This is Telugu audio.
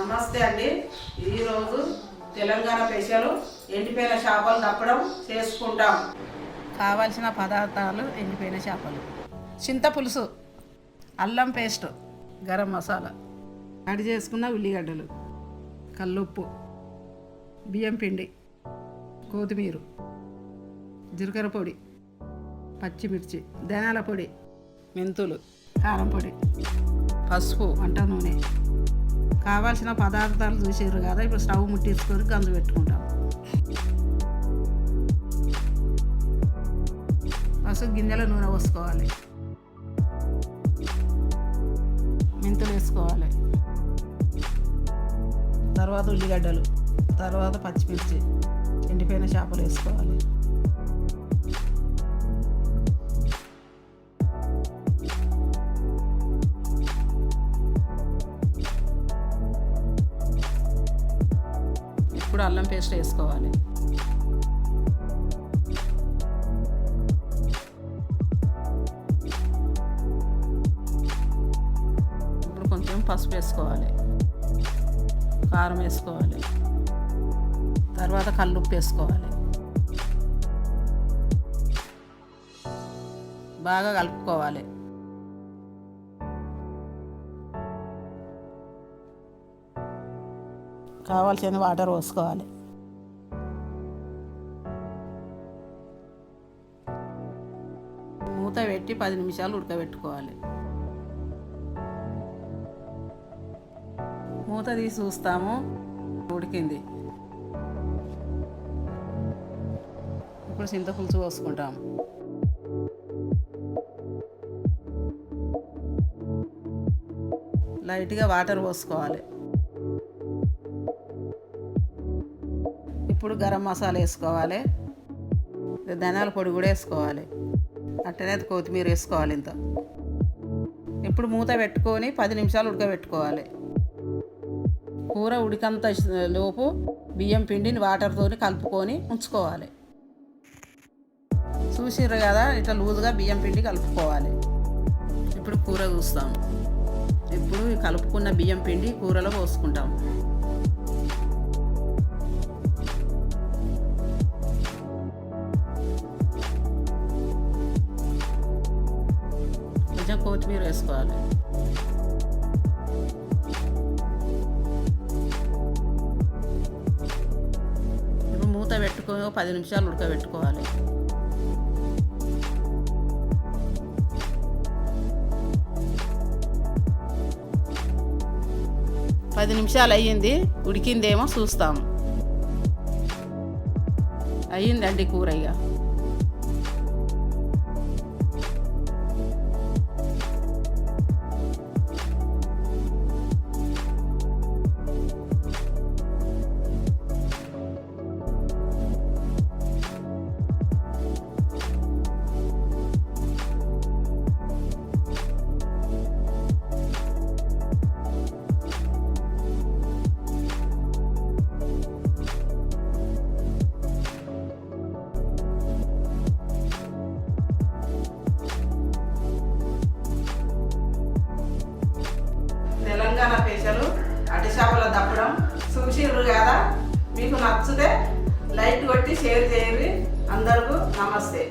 నమస్తే అండి. ఈరోజు తెలంగాణ స్పెషల్ ఎండిపోయిన చేపలు తప్పడం చేసుకుంటాం. కావాల్సిన పదార్థాలు ఎండిపోయిన చేపలు. చింత పులుసు అల్లం పేస్ట్ గరం మసాలా కడి చేసుకున్న ఉల్లిగడ్డలు కల్లుప్పు బియ్యం పిండి కొత్తిమీర జీలకర్ర పొడి పచ్చిమిర్చి ధనాల పొడి మెంతులు కారం పొడి పసుపు వంట నూనె. కావాల్సిన పదార్థాలు చూసారు కదా ఇప్పుడు స్టవ్ ముట్టించుకొని గంజు పెట్టుకుంటాం. పసుపు గింజల నూనె పోసుకోవాలి. మెంతులు వేసుకోవాలి. తర్వాత ఉల్లిగడ్డలు తర్వాత పచ్చిమిర్చి ఎండిపోయిన చేపలు వేసుకోవాలి. కూడా అల్లం పేస్ట్ వేసుకోవాలి. ఇప్పుడు కొంచెం పసుపు వేసుకోవాలి. కారం వేసుకోవాలి. తర్వాత కల్లుప్పు వేసుకోవాలి. బాగా కలుపుకోవాలి. కావాల్సిన వాటర్ పోసుకోవాలి. మూత పెట్టి పది నిమిషాలు ఉడకబెట్టుకోవాలి. మూత తీసి చూస్తాము. ఉడికింది. ఇప్పుడు చింతపులుసు పోసుకుంటాము. లైట్గా వాటర్ పోసుకోవాలి. ఇప్పుడు గరం మసాలా వేసుకోవాలి. ధనియాల పొడి కూడా వేసుకోవాలి. అట్టనే కొత్తిమీర వేసుకోవాలి ఇంత. ఇప్పుడు మూత పెట్టుకొని పది నిమిషాలు ఉడకబెట్టుకోవాలి. కూర ఉడికంత లోపు బియ్యం పిండిని వాటర్తో కలుపుకొని ఉంచుకోవాలి. చూసిర్రు కదా ఇట్లా లూజుగా బియ్యం పిండి కలుపుకోవాలి. ఇప్పుడు కూర చూస్తాం ఇప్పుడు కలుపుకున్న బియ్యం పిండి కూరలో పోసుకుంటాం కొంచెం కొత్తిమీర వేసుకోవాలి ఇప్పుడు మూత పెట్టుకొని పది నిమిషాలు ఉడకబెట్టుకోవాలి పది నిమిషాలు అయ్యింది ఉడికిందేమో చూస్తాం. అయ్యిందండి కూర ఇక చూసిర్రు కదా? మీకు నచ్చితే లైక్ కొట్టి షేర్ చేయండి. అందరికీ నమస్తే.